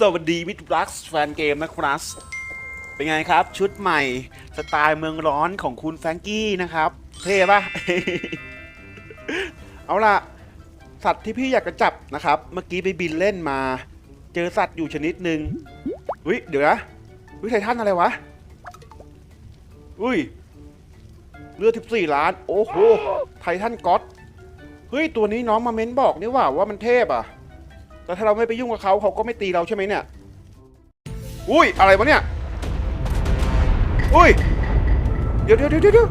สวัสดีมิตรรักแฟนเกมนะครับเป็นไงครับ ชุดใหม่สไตล์เมืองร้อนของคุณแฟรงกี้นะครับ เท่ปะเอาล่ะ สัตว์ที่พี่อยากจะจับนะครับ เมื่อกี้ไปบินเล่นมา เจอสัตว์อยู่ชนิดหนึ่งอุ้ยเดี๋ยวนะอุ้ยไททันอะไรวะ อุ้ยเลือด14 ล้าน โอ้โห ไททันก็อตเฮ้ย ตัวนี้น้องมาเม้นบอกนี่ว่าว่ามันเทพอะ แต่ถ้าเราไม่ไปยุ่งกับเขาเขาก็ไม่ตีเราใช่ไหมเนี่ย อุ้ยอะไรวะเนี่ย อุ้ย เดี๋ยวเดี๋ยวเดี๋ยวเดี๋ยว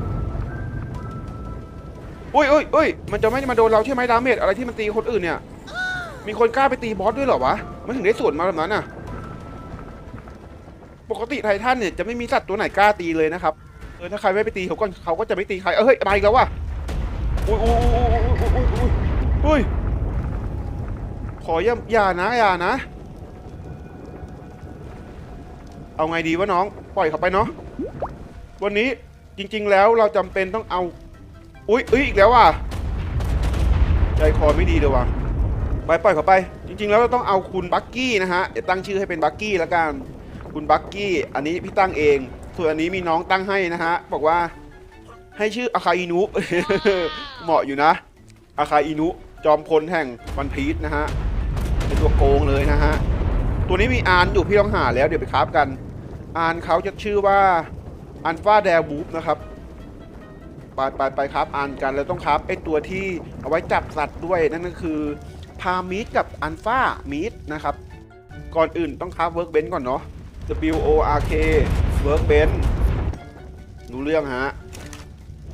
อุ้ยอุ้ยอุ้ยมันจะไม่มาโดนเราใช่ไหมดาเมจอะไรที่มันตีคนอื่นเนี่ย มีคนกล้าไปตีบอสด้วยเหรอวะ มันถึงได้สวนมาแบบนั้นน่ะ ปกติไททันเนี่ยจะไม่มีสัตว์ตัวไหนกล้าตีเลยนะครับ เออถ้าใครไม่ไปตีเขาก็เขาก็จะไม่ตีใครเฮ้ยมาอีกแล้วว่ะอุ้ยอุ้ยอุ้ยอุ้ยอุ้ยอุ้ยอุ้ย ขออย่าอย่านะอย่านะ เอาไงดีวะน้อง ปล่อยเขาไปเนาะวันนี้จริง ๆ แล้วเราจำเป็นต้องเอา อุ๊ยอุ๊ยอีกแล้วว่ะใจคอไม่ดีเลยว่ะไปปล่อยเขาไป จริง ๆ แล้วเราต้องเอาคุณบักกี้นะฮะเดี๋ยวตั้งชื่อให้เป็นบักกี้แล้วกัน คุณบักกี้ อันนี้พี่ตั้งเอง ส่วนอันนี้มีน้องตั้งให้นะฮะ บอกว่าให้ชื่ออาคาอินุเหมาะอยู่นะอาคาอินุจอมพลแห่งวันพีชนะฮะ ตัวโกงเลยนะฮะ ตัวนี้มีอานอยู่พี่ต้องหาแล้วเดี๋ยวไปคราฟกัน อานเขาจะชื่อว่าอันฟ้าแดบูฟนะครับ ไปไปไปครับอานกันแล้วต้องครับไอตัวที่เอาไว้จับสัตว์ด้วยนั่นก็คือพามีดกับอันฟ้ามีดนะครับ ก่อนอื่นต้องครับเวิร์กเบนก่อนเนาะ W O R K เวิร์กเบนรู้เรื่องฮะ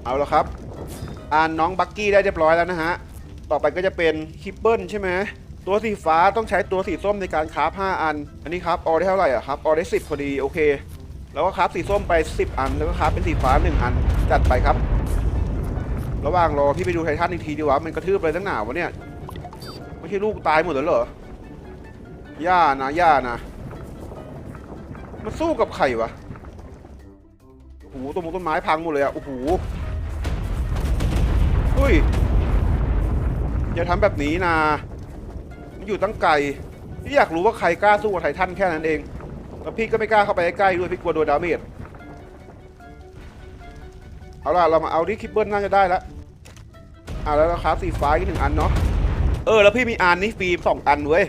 เอาและครับ อ่านน้องบักกี้ได้เรียบร้อยแล้วนะฮะ ต่อไปก็จะเป็นคิปเปิลใช่ไหม ตัวสีฟ้าต้องใช้ตัวสีส้มในการคราฟ5อัน อันนี้ครับออได้เท่าไหร่อะครับออได้ 10 พอดีโอเค แล้วก็คราฟสีส้มไป 10 อัน แล้วก็คราฟเป็นสีฟ้า 1 อัน จัดไปครับ ระหว่างรอพี่ไปดูไททันอีกทีดีว่ามันกระทืบอะไรตั้งหนาวะเนี่ย ไม่ใช่ลูกตายหมดแล้วเหรอย่านะย่านะ มันสู้กับใครวะโอ้โหต้นมงต้นไม้พังหมดเลยอะโอ้โหเฮ้ยอย่าทำแบบนี้นะ มันอยู่ตั้งไกลพี่อยากรู้ว่าใครกล้าสู้กับไททันแค่นั้นเองแล้วพี่ก็ไม่กล้าเข้าไปใกล้ด้วยพี่กลัวโดนดาเมจเอาล่ะเรามาเอาที่คิปเปิลน่าจะได้แล้วอ่าแล้วเราคาสีฟ้าอีกหนึ่งอันเนาะเออแล้วพี่มีอันนี้ฟรีสองอันเว้ย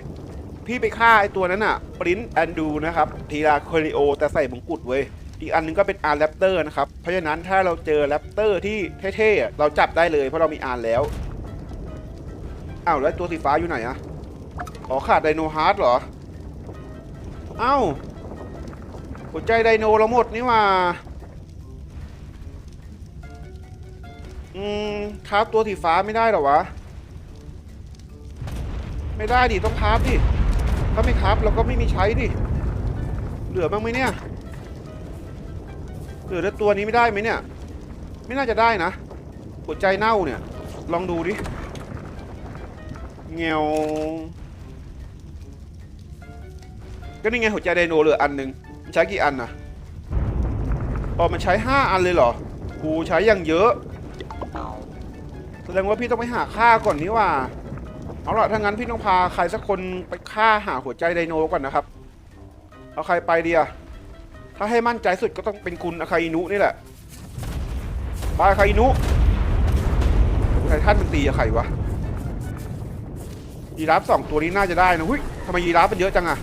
พี่ไปฆ่าไอตัวนั้นอะปรินแอนดูนะครับทีลาโคลิโอแต่ใส่มงกุฎเว้ยอีกอันนึงก็เป็นอาร์แรปเตอร์นะครับ เพราะฉะนั้นถ้าเราเจอแรปเตอร์ที่เท่ๆ เราจับได้เลยเพราะเรามีอาร์แล้ว อ้าวแล้วตัวสีฟ้าอยู่ไหนอะ ขอขาดไดโนฮาร์ดเหรอ เอ้า หัวใจไดโนเราหมดนี่ว่าอืมคราฟตัวสีฟ้าไม่ได้หรอวะ ไม่ได้ดิ ต้องคราฟดิ ถ้าไม่คราฟเราก็ไม่มีใช้ดิ เหลือบ้างไหมเนี่ย เหลือแต่ตัวนี้ไม่ได้ไหมเนี่ย ไม่น่าจะได้นะ หัวใจเน่าเนี่ย ลองดูดิเงียว ก็นี่ไงหัวใจไดโนเหลืออันหนึ่งใช้กี่อันนะพอมันใช้ห้าอันเลยเหรอ กูใช้อย่างเยอะ แสดงว่าพี่ต้องไปหาค่าก่อนนี่ว่า เอาล่ะถ้างั้นพี่ต้องพาใครสักคนไปฆ่าหาหัวใจไดโนก่อนนะครับ เอาใครไปดีอะถ้าให้มั่นใจสุดก็ต้องเป็นคุณอาคาอินุนี่แหละไปอาคาอินุไททันมันตีกับใครวะยีราฟสองตัวนี้น่าจะได้นะหุ้ยทำไมยีราฟมันเยอะจังอะ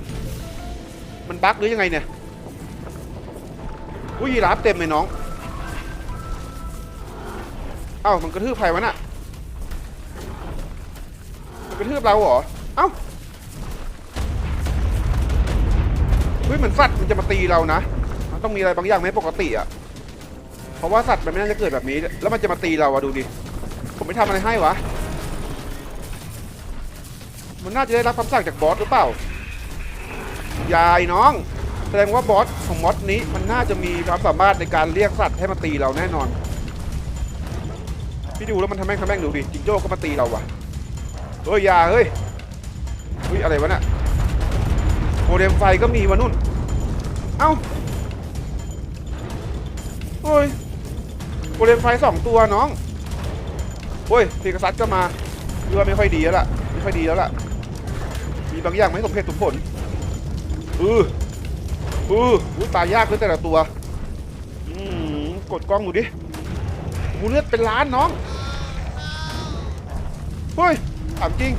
มันบั๊กหรือยังไงเนี่ย อุ้ยยีราฟเต็มเลยน้อง เอ้ามันกระทืบใครวะน่ะ มันกระทืบเราเหรอ เอ้าเฮ้ยเหมือนสัตว์มันจะมาตีเรานะมันต้องมีอะไรบางอย่างไม่ปกติอะเพราะว่าสัตว์มันไม่น่าจะเกิดแบบนี้ แล้วมันจะมาตีเราอะดูดิ ผมไม่ทำอะไรให้วะ มันน่าจะได้รับคำสั่งจากบอสหรือเปล่า ยายน้อง แสดงว่าบอสของมอสนี้มันน่าจะมีความสามารถในการเรียกสัตว์ให้มาตีเราแน่นอน พี่ดูแล้วมันทำแม่งทำแม่งดูดิจิงโจ้ก็มาตีเราว่ะเฮ้ยอยาเฮ้ยเฮ้ยอะไรวะน่ะโมเดมไฟก็มีวะนุ่น เอ้าเฮ้ยโมเดมไฟสองตัวน้องเฮ้ยพีกษัตริย์ก็มาดูว่าไม่ค่อยดีแล้วล่ะ ไม่ค่อยดีแล้วล่ะ มีบางอย่างไม่สมเหตุสมผล อืออืออตายยากเลยแต่ละตัว อืมกดกล้องดูดิกูเลือดเป็นล้านน้องเฮ้ยถามจริง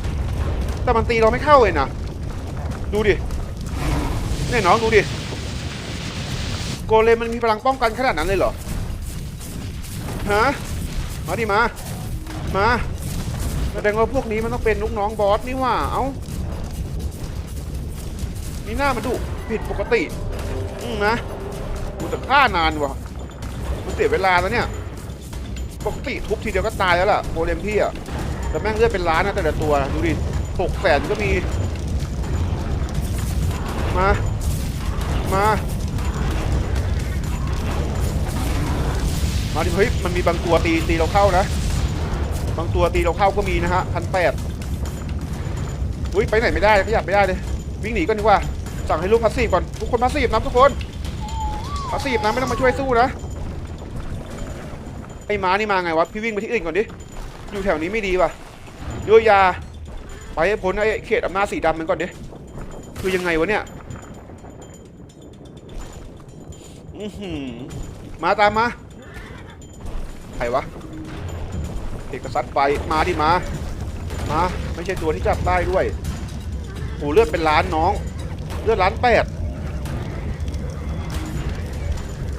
แต่มันตีเราไม่เข้าเลยนะ ดูดิเนี่ยน้องดูดิ โกเลมมันมีพลังป้องกันขนาดนั้นเลยเหรอ ฮะ มาดิมา มา แสดงว่าพวกนี้มันต้องเป็นลูกน้องบอสนี่หว่า เอ้า นี่หน้ามันดุผิดปกติอืมนะกูแต่ฆ่านานว่ะมันเสียเวลาแล้วเนี่ย ปกติทุบทีเดียวก็ตายแล้วล่ะโกเลมพี่อะแต่แม่งเลือดเป็นล้านนะแต่ละตัวดูดิหกแสนก็มี มา มา มาดิเฮ้ยมันมีบางตัวตีตีเราเข้านะ บางตัวตีเราเข้าก็มีนะฮะพันแปดอุ้ยไปไหนไม่ได้ขยับไม่ได้เลยวิ่งหนีก่อนดีกว่า สั่งให้ลูกพัสซีฟก่อนทุกคนพัสซีฟนะทุกคนพัสซีฟนะไม่ต้องมาช่วยสู้นะไอ้ม้านี่มาไงวะพี่วิ่งไปที่อื่นก่อนดิอยู่แถวนี้ไม่ดีว่ะโยยาไปให้พ้นไอ้เขตอำนาจสีดำมันก่อนดิคือยังไงวะเนี่ยอือหือมาตามมาใครวะเอกสัตว์ไฟมาดิมามาไม่ใช่ตัวที่จับได้ด้วยโหเลือดเป็นล้านน้อง เลือดล้านแปด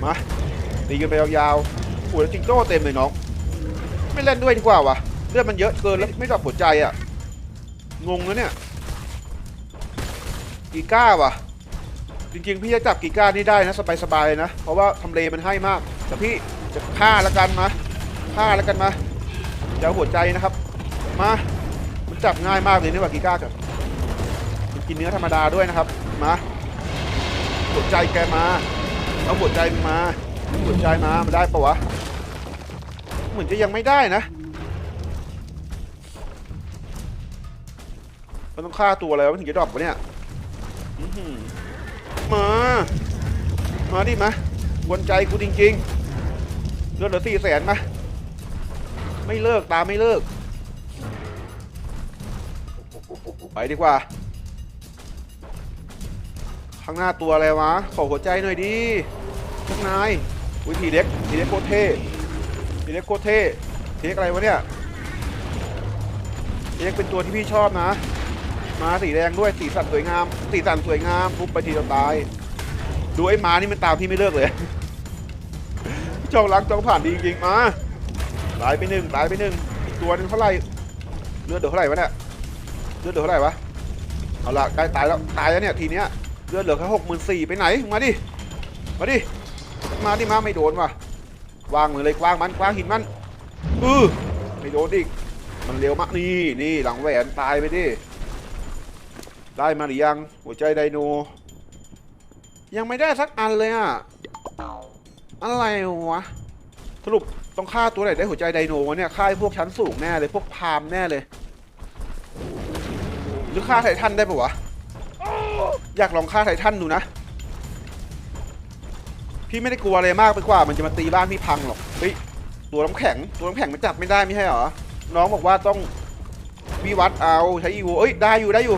มาตีกันไปยาวๆโหแล้วจิงโจ้เต็มเลยน้อง ไม่เล่นด้วยดีกว่าวะเลือดมันเยอะเกินแล้วไม่ดับหัวใจอะ่ะ งงแล้วเนี่ยกีก้าวะจริงๆ พี่จะจับกีก้านี่ได้นะสบายๆเลยนะ เพราะว่าทำเลมันให้มาก แต่พี่จะฆ่าแล้วกันมาฆ่าแล้วกันมาอย่าหัวใจนะครับ มา มันจับง่ายมากเลยนี่ว่ากีก้ากับกินเนื้อธรรมดาด้วยนะครับ มาหัวใจแกมาเอาหัวใจมาหัวใจมามันได้ปะวะ เหมือนจะยังไม่ได้นะมันต้องฆ่าตัวอะไรวะมันถึงจะดรอปวะเนี่ยมา มาดิมาวนใจกูจริงๆเลือดเหลือสี่แสนมาไม่เลิกตาไม่เลิก ไปดีกว่า ข้างหน้าตัวอะไรวะ ขอหัวใจหน่อยดิพวกนายอุ้ยทีเด็กทีเด็กโคตรเท่ทีเด็กโคตรเท่ทีเด็กอะไรวะเนี่ยทีเด็กเป็นตัวที่พี่ชอบนะ มาสีแดงด้วยสีสันสวยงามสีสันสวยงามทุบไปทีเดียวตาย ดูไอ้มานี่มันตามพี่ไม่เลิกเลยจ้องรักจ้องผ่านดีจริงๆมาตายไปหนึ่งตายไปหนึ่งอีกตัวนึงเท่าไหร่เลือดเดือดเท่าไหร่วะเนี่ยเลือดเดือดเท่าไหร่วะเอาละใกล้ตายแล้วตายแล้วเนี่ยทีเนี้ย เลือดเหลือแค่หกหมื่นสี่ไปไหน มาดิ มาดิ มาดิมาไม่โดนว่ะวางเลยเลยกว้างมันกว้างหินมันอือไม่โดนอีก มันเร็วมากนี่นี่หลังแหวนตายไปดิ ได้มาหรือยัง หัวใจไดโน ยังไม่ได้สักอันเลยอะ อะไรวะ สรุปต้องฆ่าตัวไหนได้หัวใจไดโนวะเนี่ย ฆ่าพวกชั้นสูงแน่เลย พวกพามแน่เลย หรือฆ่าไททันได้ปะวะ อยากลองฆ่าไททันดูนะ พี่ไม่ได้กลัวอะไรมากไปกว่า มันจะมาตีบ้านพี่พังหรอกเฮ้ยตัวน้ำแข็งตัวน้ำแข็งมันจับไม่ได้ไม่ใช่หรอ น้องบอกว่าต้องวิวัดเอาใช้อีโวเอ้ยได้อยู่ได้อยู่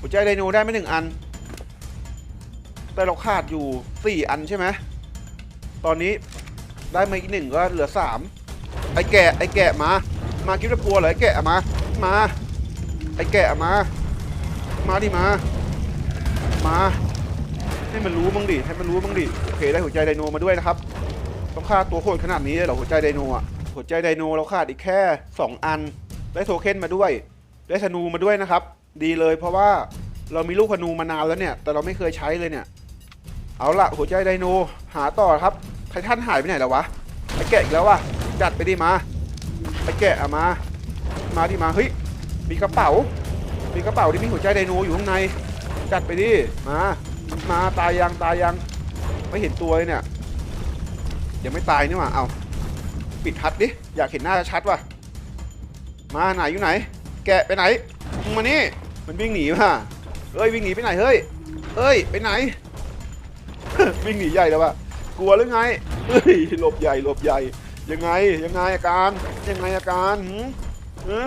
หัวใจไดโนได้ไม่หนึ่งอัน แต่เราขาดอยู่สี่อันใช่ไหมตอนนี้ได้มาอีกหนึ่งก็เหลือสามไอ้แกะไอ้แกะมา มาคิดว่ากลัวเหรอไอ้แกะมา มา ไอ้แกะมา มาดิมา มา ให้มันรู้มั้งดิ ให้มันรู้มั้งดิ โอเคได้หัวใจไดโนมาด้วยนะครับ ต้องฆ่าตัวโหดขนาดนี้เลยเหรอหัวใจไดโนอะ หัวใจไดโนเราขาดอีกแค่สองอัน ได้โทเค็นมาด้วย ได้ธนูมาด้วยนะครับ ดีเลยเพราะว่าเรามีลูกธนูมานานแล้วเนี่ย แต่เราไม่เคยใช้เลยเนี่ย เอาละหัวใจไดโน หาต่อครับ ไททันหายไปไหนแล้ววะไอ้แกะอีกแล้ววะจัดไปดิมาไอ้แกะอะมา มาดิมา เฮ้ย มีกระเป๋า มีกระเป๋าที่มีหัวใจไดโนอยู่ข้างใน จัดไปดิมามาตายยังตายยังไม่เห็นตัวเลยเนี่ยยังไม่ตายนี่หว่าเอาปิดทัดดิอยากเห็นหน้าชัดว่ะมาไหนอยู่ไหน แกไปไหนมึงมานี่มันวิ่งหนีมาเฮ้ยวิ่งหนีไปไหนเฮ้ยเฮ้ยไปไหน วิ่งหนีใหญ่แล้ววะกลัวหรือไงเฮ้ยหลบใหญ่หลบใหญ่ยังไงยังไงอาการยังไงอาการหืมเออ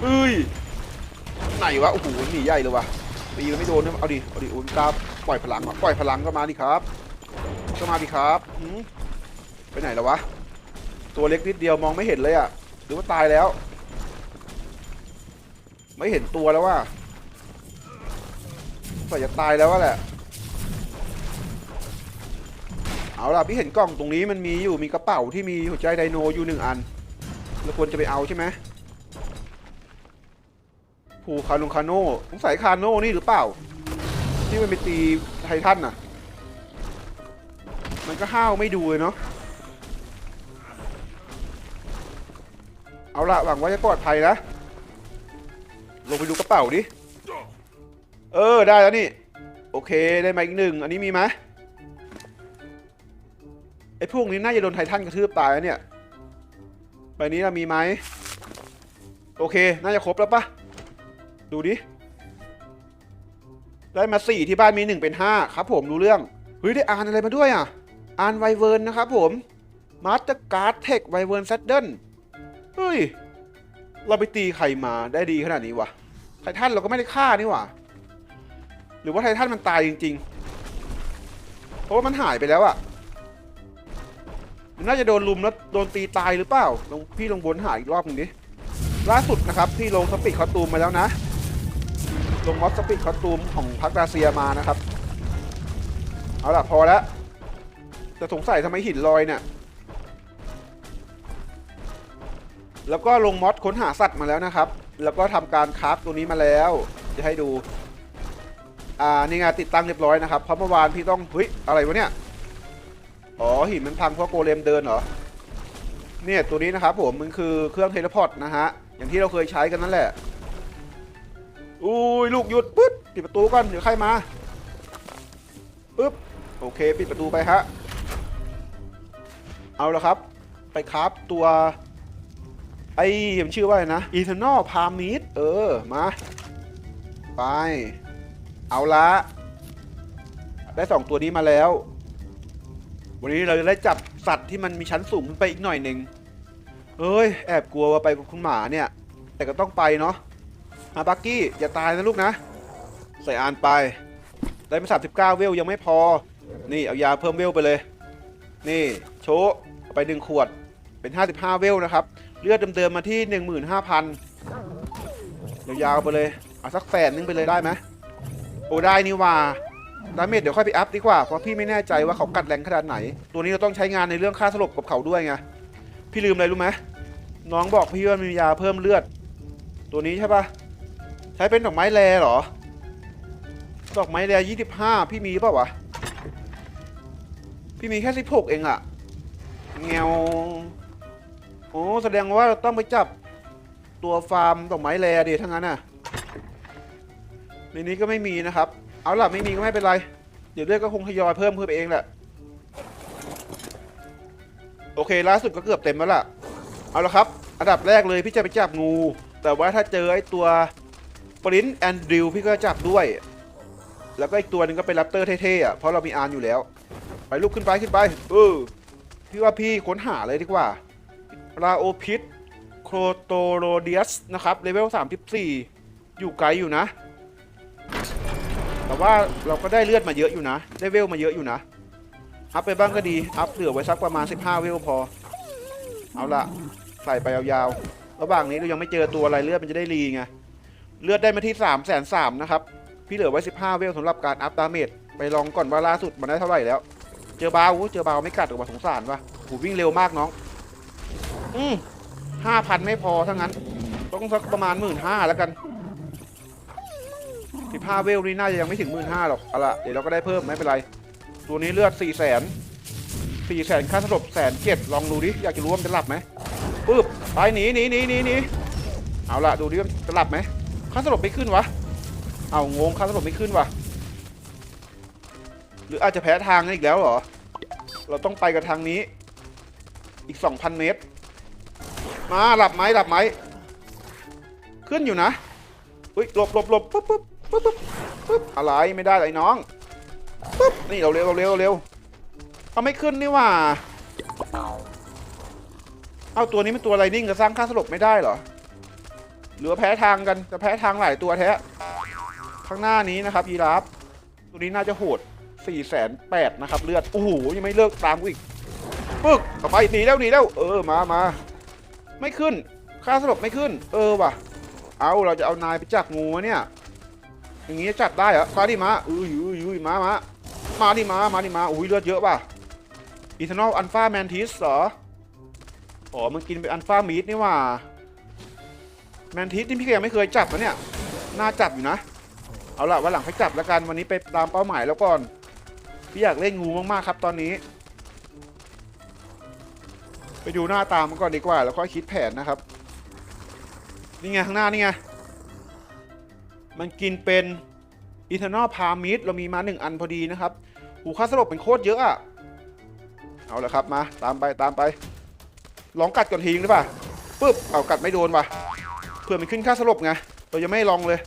เฮ้ยไหนวะโอ้โหหนีใหญ่เลยวะ ตีมันไม่โดนนะเอาดิเอาดิอุลตร้าปล่อยพลังปล่อยพลังก็มาดิครับก็มาดิครับหืมไปไหนแล้ววะตัวเล็กนิดเดียวมองไม่เห็นเลยอะหรือว่าตายแล้ว ไม่เห็นตัวแล้วว่าก็จะตายแล้วว่าแหละเอาล่ะพี่เห็นกล่องตรงนี้มันมีอยู่มีกระเป๋าที่มีหัวใจไดโนอยู่หนึ่งอันเราควรจะไปเอาใช่ไหม ผูคานุคาโน่สงสัยคาโน่นี่หรือเปล่า ที่มันไปตีไททันน่ะ มันก็ห้าวไม่ดูเลยเนาะเอาละหวังว่าจะปลอดภัยนะ ลงไปดูกระเป๋าดิ เออ ได้แล้วนี่ โอเค ได้มาอีกหนึ่ง อันนี้มีไหมไอ้พวกนี้น่าจะโดนไททันกระทืบตายแล้วเนี่ย ใบนี้เรามีไหม โอเค น่าจะครบแล้วปะ ดูดิ ได้มาสี่ที่บ้านมีหนึ่งเป็นห้าครับผมรู้เรื่อง เฮ้ย ได้อ่านอะไรมาด้วยอะ อ่านไวเวิร์นนะครับผมมาสเตอร์การ์ดเทคไวเวิร์นแซดเดิลเฮ้ย เราไปตีใครมาได้ดีขนาดนี้วะไททันเราก็ไม่ได้ฆ่านี่หว่า หรือว่าไททันมันตายจริง ๆ เพราะว่ามันหายไปแล้วอะมันน่าจะโดนลุมแล้วโดนตีตายหรือเปล่าลงพี่ลงบนหาอีกรอบหนึงดิ ล่าสุดนะครับ พี่ลงสปีดคอตูมมาแล้วนะ ลงมอสสปีดคอตูมของพักดาเซียมานะครับ เอาล่ะพอแล้วจะสงสัยทำไมหินลอยเนี่ย แล้วก็ลงมอสค้นหาสัตว์มาแล้วนะครับ แล้วก็ทำการคราฟตัวนี้มาแล้ว จะให้ดู อ่า นี่ไงติดตั้งเรียบร้อยนะครับ เพราะเมื่อวานพี่ต้องเฮ้ยอะไรวะเนี่ย อ๋อหินมันพังเพราะโกเลมเดินเหรอ เนี่ยตัวนี้นะครับผมมันคือเครื่องเทเลพอร์ตนะฮะ อย่างที่เราเคยใช้กันนั่นแหละ อุ้ยลูกหยุดปึ๊บปิดประตูก่อนเดี๋ยวใครมาปึ๊บโอเคปิดประตูไปฮะเอาละครับ ไปคราฟตัวไอ้มันชื่อว่าอะไรนะ Eternal p a r m i d เออมาไปเอาละได้สองตัวนี้มาแล้ว วันนี้เราจะได้จับสัตว์ที่มันมีชั้นสูงขึ้นไปอีกหน่อยหนึ่งเอ้ยแอบกลัวว่าไปกับคุณหมาเนี่ย แต่ก็ต้องไปเนาะ อาบักกี้ อย่าตายนะลูกนะ ใส่อานไป ได้มา39เก้าเวลยังไม่พอ นี่เอายาเพิ่มเวลไปเลย นี่โชว์ไปหนึ่งขวดเป็น55เวลนะครับ เลือดเดิมๆมาที่15,000ยาวๆไปเลย เอาสักแสนนึงไปเลยได้ไหมโอ้ได้นี่ว่าดาเมจเดี๋ยวค่อยไปอัพดีกว่า เพราะพี่ไม่แน่ใจว่าเขากัดแรงขนาดไหน ตัวนี้เราต้องใช้งานในเรื่องค่าสลบกับเขาด้วยไง พี่ลืมอะไรรู้ไหมน้องบอกพี่ว่ามียาเพิ่มเลือด ตัวนี้ใช่ปะ ช้เป็นดอกไม้แรเหรอ ดอกไม้แร25พี่มีเปล่าวะ พี่มีแค่16เองอะเงวโอ้แสดงว่าต้องไปจับตัวฟาร์มดอกไม้แรดิทั้งนั้นน่ะในนี้ก็ไม่มีนะครับ เอาล่ะไม่มีก็ไม่เป็นไร เดี๋ยวเลือดก็คงทยอยเพิ่มขึ้นไปเองแหละ โอเคล่าสุดก็เกือบเต็มแล้วล่ะ เอาละครับ อันดับแรกเลยพี่จะไปจับงู แต่ว่าถ้าเจอไอ้ตัว ปรินแอนดริวพี่ก็จับด้วย แล้วก็อีกตัวหนึ่งก็เป็นแรปเตอร์เท่ๆอะเพราะเรามีอาร์นอยู่แล้ว ไปลุกขึ้นไปขึ้นไปเออพี่ว่าพี่ค้นหาเลยดีกว่าราโอพิษโครโตโรเดียสนะครับเลเวล34 อยู่ไกลอยู่นะ แต่ว่าเราก็ได้เลือดมาเยอะอยู่นะ ได้เวลมาเยอะอยู่นะ อัพไปบ้างก็ดี อัพเหลือไว้สักประมาณ 15 เวลพอ เอาละใส่ไปยาวๆ ระหว่างนี้เรายังไม่เจอตัวอะไรเลือดมันจะได้รีไง เลือดได้มาที่ 3 3 0 0 0นะครับ พี่เหลือไว้ 15 เวลสำหรับการอัพดาเมจไปลองก่อนว่าล่าสุดมันได้เท่าไหร่แล้ว เจอบาวูเจอบาวไม่กัดหรอว่าสงสารวะหูวิ่งเร็วมากน้อง อืมห้าพันไม่พอทั้งนั้น ต้องสักประมาณหมื่นห้าแล้วกันสิบห้าเวลนี่น่าจะยังไม่ถึงหมื่นห้าหรอกเอาละเดี๋ยวเราก็ได้เพิ่มไม่เป็นไร ตัวนี้เลือดสี่แสนสี่แสนค่าสลบแสนเจ็ดลองดูดิ อยากจะรู้ว่ามันจะหลับไหมปึ๊บไปหนีหนีหนีหนีหนีเอาละดูดิว่าจะหลับไหม ค่าสลบไม่ขึ้นวะ เอางงค่าสลบไม่ขึ้นวะ หรืออาจจะแพ้ทางอีกแล้วเหรอ เราต้องไปกับทางนี้ อีก 2,000 เมตร มาหลับไหมหลับไหม ขึ้นอยู่นะ อุ้ยหลบหลบหลบปุ๊บปุ๊บปุ๊บปุ๊บปุ๊บอะไรไม่ได้เลยน้องปุ๊บนี่เราเร็วเราเร็วเราเร็วเอาไม่ขึ้นนี่ว่า เอาตัวนี้มันตัวอะไรนิ่งจะสร้างค่าสลบไม่ได้เหรอ หรือแพ้ทางกันจะแพ้ทางหลายตัวแท้ข้างหน้านี้นะครับยีราฟตัวนี้น่าจะโหด4ี่แสนแปดนะครับเลือดโอ้โหยังไม่เลิกตามกูอีกปึ๊กต่อไปหนีแล้วหนีแล้วเออมามาไม่ขึ้น ค่าสลบไม่ขึ้น เออว่ะ เอาเราจะเอานายไปจับงูเนี่ยอย่างงี้จับได้เหรอมาดิมาอุ้ยอุ้ยอุ้ยมามามาดิมามาดิมาอุ้ยเลือดเยอะป่ะอีเทนอลอันฟาแมนทิสเหรออ๋อมันกินเป็นอันฟามีดนี่ว่า แมนทิสนี่พี่ก็ยังไม่เคยจับนะเนี่ย น่าจับอยู่นะ เอาละวันหลังให้จับแล้วกัน วันนี้ไปตามเป้าหมายแล้วก่อน พี่อยากเล่นงูมากๆครับตอนนี้ ไปดูหน้าตามมันก่อนดีกว่า แล้วค่อยคิดแผนนะครับ นี่ไงข้างหน้านี่ไง มันกินเป็นอีเทอร์นอลพามิดเรามีมาหนึ่งอันพอดีนะครับ หูค่าสลบเป็นโคตรเยอะอะเอาละครับมาตามไปตามไป ลองกัดก่อนทีนึงได้ป่ะปึ๊บเอากัดไม่โดนว่ะ เพื่อมันขึ้นค่าสลบไงเรายังไม่ลองเลย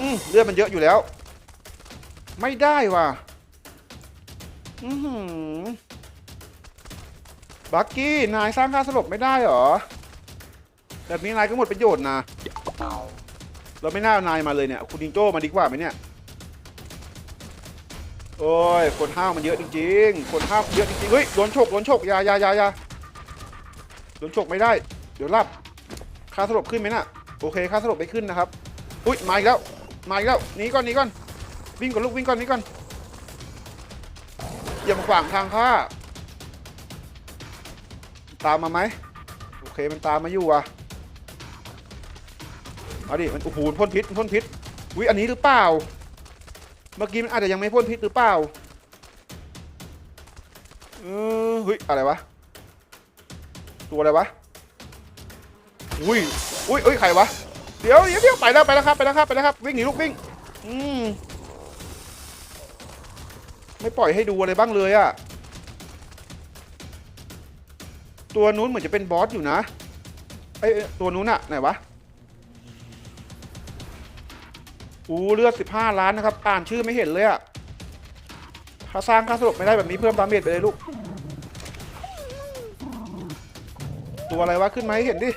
อืมเลือดมันเยอะอยู่แล้ว ไม่ได้ว่ะอือหือบักกี้นายสร้างค่าสลบไม่ได้หรอแบบนี้นายก็หมดประโยชน์นะเราไม่น่าเอานายมาเลยเนี่ย คุณดิงโจ้มาดีกว่าไหมเนี่ยโอ้ย คนห้าวมันเยอะจริงๆ คนห้าวเยอะจริงๆ เฮ้ยโดนฉกโดนฉกยายายายาโดนฉกไม่ได้ เดี๋ยวรับ ค่าสลบขึ้นไหมน่ะ โอเค ค่าสลบไม่ขึ้นนะครับ อุ้ยมาอีกแล้ว มาอีกแล้วหนีก่อนหนีก่อน วิ่งก่อนลูกวิ่งก่อนหนีก่อน อย่ามาขวางทางข้า ตามมาไหม โอเค มันตามมาอยู่อะเอาดิ มันโอ้โหพ่นพิษพ่นพิษวิอันนี้หรือเปล่า เมื่อกี้มันอาจจะยังไม่พ่นพิษหรือเปล่าเออเฮ้ย อะไรวะ ตัวอะไรวะ อุ้ยอุ้ยเอ้ยใครวะ เดี๋ยวเดี๋ยวเดี๋ยวไปแล้วไปแล้วครับไปแล้วครับไปแล้วครับวิ่งหนีลูกวิ่ง อืมไม่ปล่อยให้ดูอะไรบ้างเลยอะตัวนู้นเหมือนจะเป็นบอสอยู่นะไอยเอ้ยตัวนู้นอะไหนวะอู้เลือด 15 ล้านนะครับอ่านชื่อไม่เห็นเลยอะถ้าสร้างค่าสลบไม่ได้แบบนี้เพิ่มดามเมจไปเลยลูก ตัวอะไรวะขึ้นมาให้เห็นดิ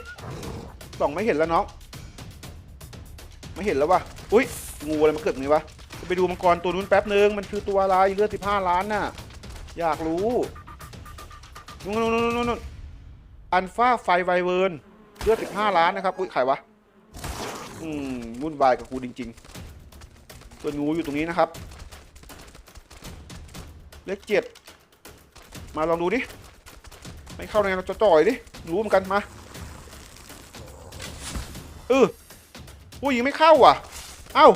ส่องไม่เห็นแล้วน้อง ไม่เห็นแล้ววะอุ้ยงูอะไรมาเกิดนี้วะไปดูมังกรตัวนู้นแป๊บนึงมันคือตัวอะไรเลือด15ล้านน่ะ อยากรู้นู่นนู่นนู่นนู่นอันฟ้าไฟไวเวิร์นเลือด15ล้านนะครับอุ้ยใครวะอืมวุ่นวายกับกูจริงๆ ตัวงูอยู่ตรงนี้นะครับ เลขเจ็ดมาลองดูดิไม่เข้าในเราจะจ่อยดิรู้เหมือนกันมา เอออุ้ยยิงไม่เข้าว่ะ เอ้า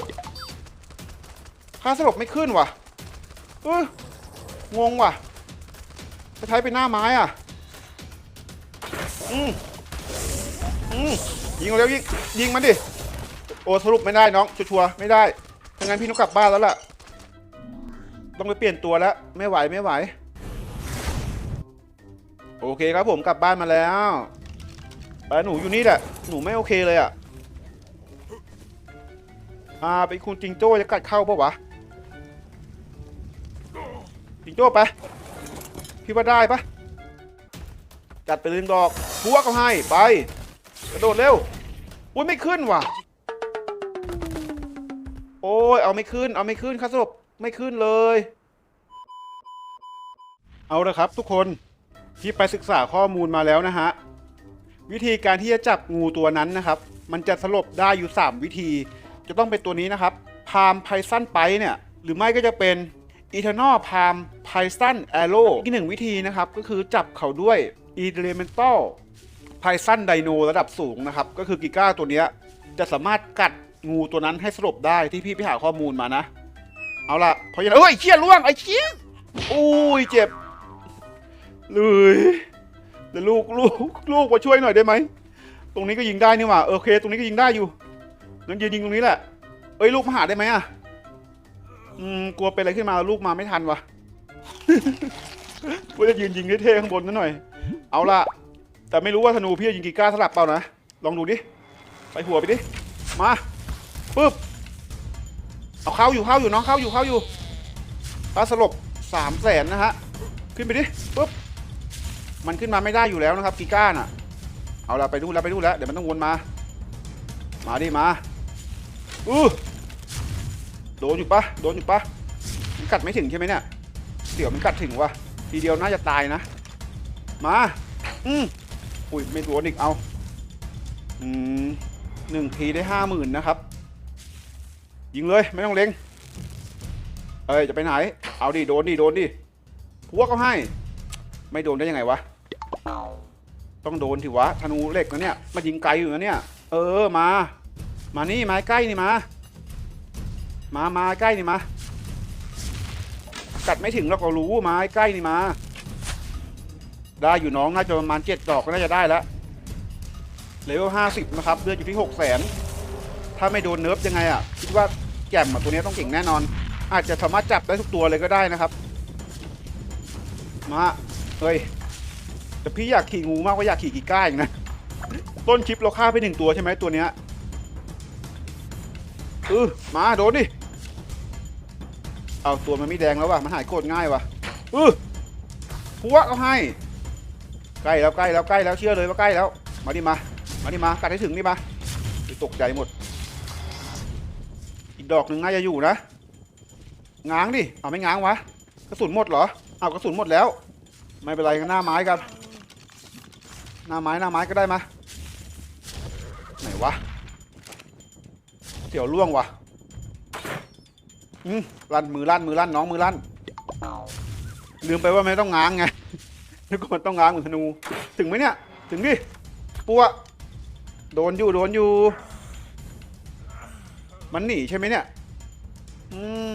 ค่าสลบไม่ขึ้นว่ะ เอองงว่ะจะใช้เป็นหน้าไม้อะ อืมอืมยิงเร็วยิงยิงมันดิ โอ้สรุปไม่ได้น้อง ชัวร์ไม่ได้ถ้างั้นพี่ต้องกลับบ้านแล้วล่ะ ต้องไปเปลี่ยนตัวแล้ว ไม่ไหวไม่ไหว โอเคครับผมกลับบ้านมาแล้วแต่หนูอยู่นี่แหละ หนูไม่โอเคเลยอะ อ่าเป็นคุณจิงโจ้จะกัดเข้าปะวะจิงโจ้ไปพี่ว่าได้ปะจัดไปลยหนึ่งดอกพัวก็ให้ไปกระโดดเร็วอุ้ยไม่ขึ้นว่ะ โอ้ยเอาไม่ขึ้น เอาไม่ขึ้นค่าสลบไม่ขึ้นเลย เอาละครับทุกคนที่ไปศึกษาข้อมูลมาแล้วนะฮะ วิธีการที่จะจับงูตัวนั้นนะครับ มันจะสลบได้อยู่ 3 วิธี จะต้องเป็นตัวนี้นะครับพามไพซันไปเนี่ย หรือไม่ก็จะเป็นอีเทอร์นอลพามไพซันแอโร่อีกหนึ่งวิธีนะครับ ก็คือจับเขาด้วยอีเลเมนตัลไพซันไดโนระดับสูงนะครับ ก็คือกิก้าตัวนี้จะสามารถกัดงูตัวนั้นให้สลบได้ที่พี่ไปหาข้อมูลมานะ เอาล่ะเพราะฉะนั้นเอ้ยเชี่ยล่วงไอ้เชี่ยอุ้ยเจ็บเลยเดี๋ยวลูกลูกลูกมาช่วยหน่อยได้ไหมตรงนี้ก็ยิงได้นี่หว่าโอเค ตรงนี้ก็ยิงได้อยู่ งั้นยืนยิงตรงนี้แหละ เอ้ยลูกมาหาได้ไหมอะ อืมกลัวเป็นอะไรขึ้นมาลูกมาไม่ทันวะว่าจะยืนยิงเท่ๆข้างบนนั่นหน่อย เอาละแต่ไม่รู้ว่าธนูพี่จะยิงกี่กล้าสลับเปล่านะ ลองดูดิ ไปหัวไปดิ มาปึ๊บ เอาเข้าอยู่เข้าอยู่น้องเข้าอยู่เข้าอยู่ถ้าสลบสามแสนนะฮะ ขึ้นไปดิปึ๊บ มันขึ้นมาไม่ได้อยู่แล้วนะครับกีก้าน่ะ เอาละไปดูแล้วไปดูแล้วเดี๋ยวมันต้องวนมา มาดิมา อือโดนอยู่ปะโดนอยู่ปะมันกัดไม่ถึงใช่ไหมเนี่ยเดี๋ยวมันกัดถึงวะทีเดียวน่าจะตายนะ มาอืมอุ้ยไม่โดนอีกเอาอืมหนึ่งทีได้ห้าหมื่นนะครับ ยิงเลยไม่ต้องเล็งเอ้ยจะไปไหน เอาดิโดนดิโดนดิพวกเขาให้ ไม่โดนได้ยังไงวะต้องโดนถือวะธนูเหล็กนะเนี่ยมายิงไกลอยู่นะเนี่ย เออมา มานี่มาใกล้นี่มา มามาใกล้นี่มากัดไม่ถึงเราก็รู้มาใกล้นี่มา ได้อยู่น้องน่าจะประมาณเจ็ดดอกก็น่าจะได้แล้วเลเวลห้าสิบนะครับเลือดอยู่ที่หกแสนถ้าไม่โดนเนิร์ฟยังไงอะคิดว่าแจ่มตัวนี้ต้องเก่งแน่นอน อาจจะสามารถจับได้ทุกตัวเลยก็ได้นะครับ มาเฮ้ยแต่พี่อยากขี่งูมากกว่าอยากขี่กีก้าอีกนะต้นคลิปเราฆ่าไปหนึ่งตัวใช่ไหมตัวเนี้ย เออมาโดนดิ เอาตัวมันไม่แดงแล้วว่ะ มันหายโกรง่ายว่ะเออพัวเขาให้ ใกล้แล้วใกล้แล้วใกล้แล้วเชื่อเลยว่าใกล้แล้ว มาดิมา มาดิมา กัดให้ถึงดิมาตกใจหมด อีกดอกหนึ่งน่าจะอยู่นะ ง้างดิ เอาไม่ง้างวะ กระสุนหมดเหรอ เอากระสุนหมดแล้ว ไม่เป็นไรกันหน้าไม้ครับหน้าไม้หน้าไม้ก็ได้มา ไหนวะ เสี่ยวล่วงวะอืมลั่นมือลั่นมือลั่นน้องมือลั่น ลืมไปว่าไม่ต้องง้างไงนึกว่ามันต้องง้างเหมือนธนู ถึงไหมเนี่ย ถึงดิปัวโดนอยู่โดนอยู่ มันหนีใช่ไหมเนี่ย อืม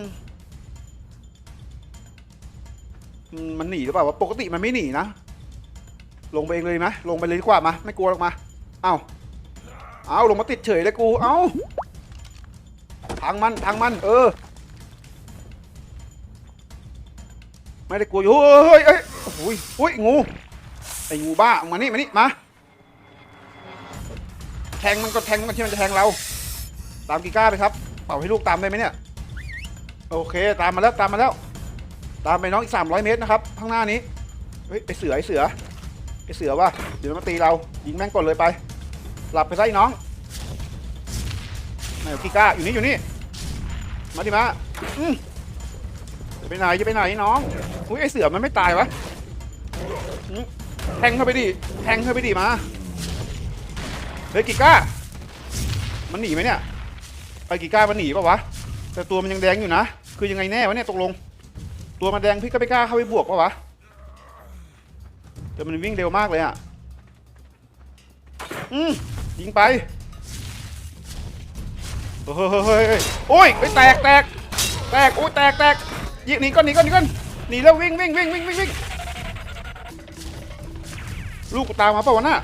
มันหนีหรือเปล่าวะปกติมันไม่หนีนะ ลงไปเองเลยไหมลงไปเลยดีกว่ามา ไม่กลัวหรอกมา เอ้า เอาลงมาติดเฉยเลยกู เอ้า พังมันพังมัน เออ ไม่ได้กลัวอยู่เฮ้ยเฮ้ยโอ้โหยอุ้ยงูไอ้งูบ้ามานี่มานี่มาแทงมันก็แทงมันที่มันจะแทงเรา ตามกีก้าไปครับเป่าให้ลูกตามได้ไหมเนี่ยโอเค ตามมาแล้วตามมาแล้ว ตามไปน้องอีก300เมตรนะครับข้างหน้านี้เฮ้ยไอเสือไอเสือไอเสือว่ะเดี๋ยวมันมาตีเรายิงแม่งก่อนเลยไป หลับไปซะไอ้น้องไหนกีก้าอยู่นี่อยู่นี่ มาดิมาอืมจะไปไหนจะไปไหนน้องอุ้ยไอเสือมันไม่ตายวะแทงเข้าไปดิแทงเข้าไปดิมาเฮ้ยกีก้า มันหนีไหมเนี่ยไอกีก้ามันหนีปะวะแต่ตัวมันยังแดงอยู่นะคือยังไงแน่วะเนี่ยตกลง ตัวมันแดงพี่ก็ไม่กล้าเข้าไปบวกปะวะแต่มันวิ่งเร็วมากเลยอะอืมยิงไป เฮ้ยเฮ้ยโอ้ยเฮ้ยแตกแตกแตกโอ้ยแตกแตกยิงหนีก่อนหนีก่อนหนีก่อนหนีแล้ววิ่งวิ่งวิ่งวิ่งวิ่งวิ่งลูกตามมาเปล่าวะน่ะ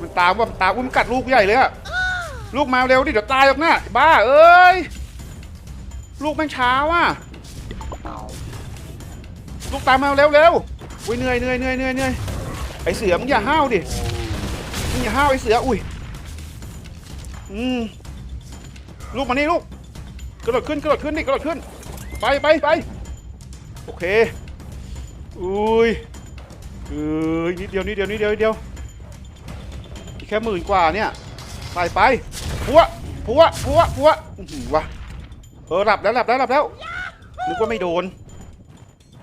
มันตามว่าตามอุ้มกัดลูกใหญ่เลยอะลูกมาเร็วดิเดี๋ยวตายหรอกนะบ้าเอ้ยลูกแม่งช้าว่ะลูกตามมาเร็วเร็วอุ้ยเหนื่อยเหนื่อยเหนื่อยเหนื่อยเหนื่อยไอเสือมึงอย่าห้าวดิมึงอย่าห้าวไอเสืออุ้ยอืม ลูกมานี่ลูกกระโดดขึ้นกระโดดขึ้นดิกระโดดขึ้น ไปไปไปโอเคอุ้ยเอ้ยนิดเดียวนิดเดียวนิดเดียวนิดเดียวแค่หมื่นกว่าเนี่ยไปไปพัวพัวพัวพัวหือวะเออหลับแล้วหลับแล้วหลับแล้วนึกว่าไม่โดน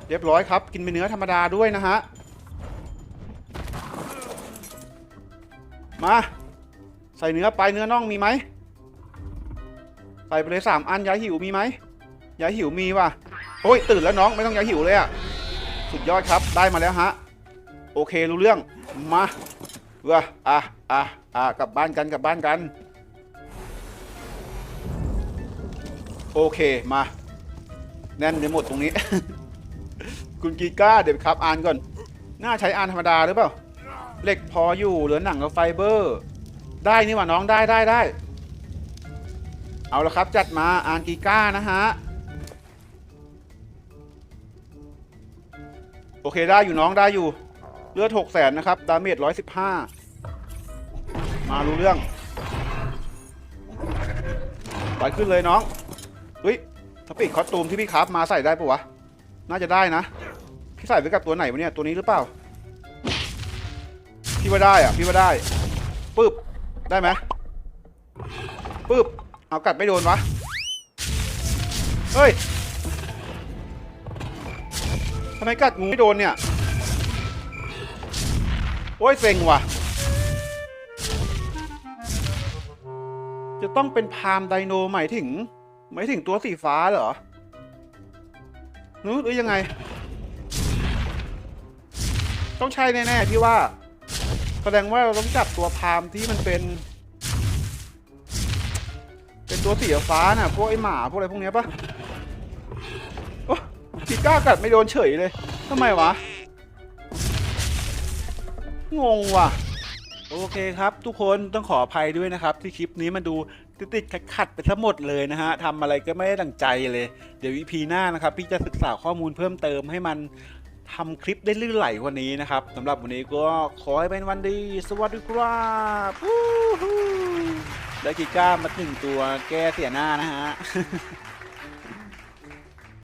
เรียบร้อยครับ กินเป็นเนื้อธรรมดาด้วยนะฮะมา ใส่เนื้อไปเนื้อน่องมีไหม ใส่ไปเลยสามอันยาหิวมีไหมยาหิวมีว่ะโอ้ยตื่นแล้วน้องไม่ต้องยาหิวเลยอะสุดยอดครับได้มาแล้วฮะโอเครู้เรื่องมาเว้ออะอะอะกลับบ้านกันกลับบ้านกัน โอเคมา แน่นไปหมดตรงนี้ คุณกีก้าเดี๋ยวไปครับอ่านก่อนน่าใช้อ่านธรรมดาหรือเปล่าเหล็กพออยู่เหลือหนังกับไฟเบอร์ ได้นี่หว่าน้องได้ได้ได้ เอาละครับ จัดมาอ่านกีก้านะฮะ โอเคได้อยู่น้องได้อยู่ เลือดหกแสนนะครับ ดาเมจร้อยสิบห้ามารู้เรื่องไปขึ้นเลยน้องเฮ้ยสปีดคอสตูมที่พี่ครับมาใส่ได้ปะวะ น่าจะได้นะ พี่ใส่ไว้กับตัวไหนวะเนี่ย ตัวนี้หรือเปล่า พี่ว่าได้อะพี่ว่าได้ปึ๊บได้ไหมปึ๊บ เอากัดไม่โดนวะ เฮ้ยทำไมกัดงูไม่โดนเนี่ย โอ้ยเซ็งว่ะ จะต้องเป็นพามไดโนหมายถึงหมายถึงตัวสีฟ้าเหรอหรือหรือยังไง ต้องใช่แน่ๆพี่ว่า แสดงว่าเราต้องจับตัวพามที่มันเป็น เป็นตัวสีฟ้าน่ะพวกไอหมาพวกอะไรพวกเนี้ยปะโอ้ปีก้ากัดไม่โดนเฉยเลยทำไมวะ งงว่ะ โอเคครับ ทุกคนต้องขออภัยด้วยนะครับ ที่คลิปนี้มันดูติดๆขัดๆไปทั้งหมดเลยนะฮะทำอะไรก็ไม่ได้ดังใจเลย เดี๋ยว EP หน้านะครับ พี่จะศึกษาข้อมูลเพิ่มเติมให้มันทำคลิปได้ลื่นไหลกว่านี้นะครับสำหรับวันนี้ก็ขอให้เป็นวันดี สวัสดีครับ แล้วกีก้ามาหนึ่งตัวแก้เสียหน้านะฮะ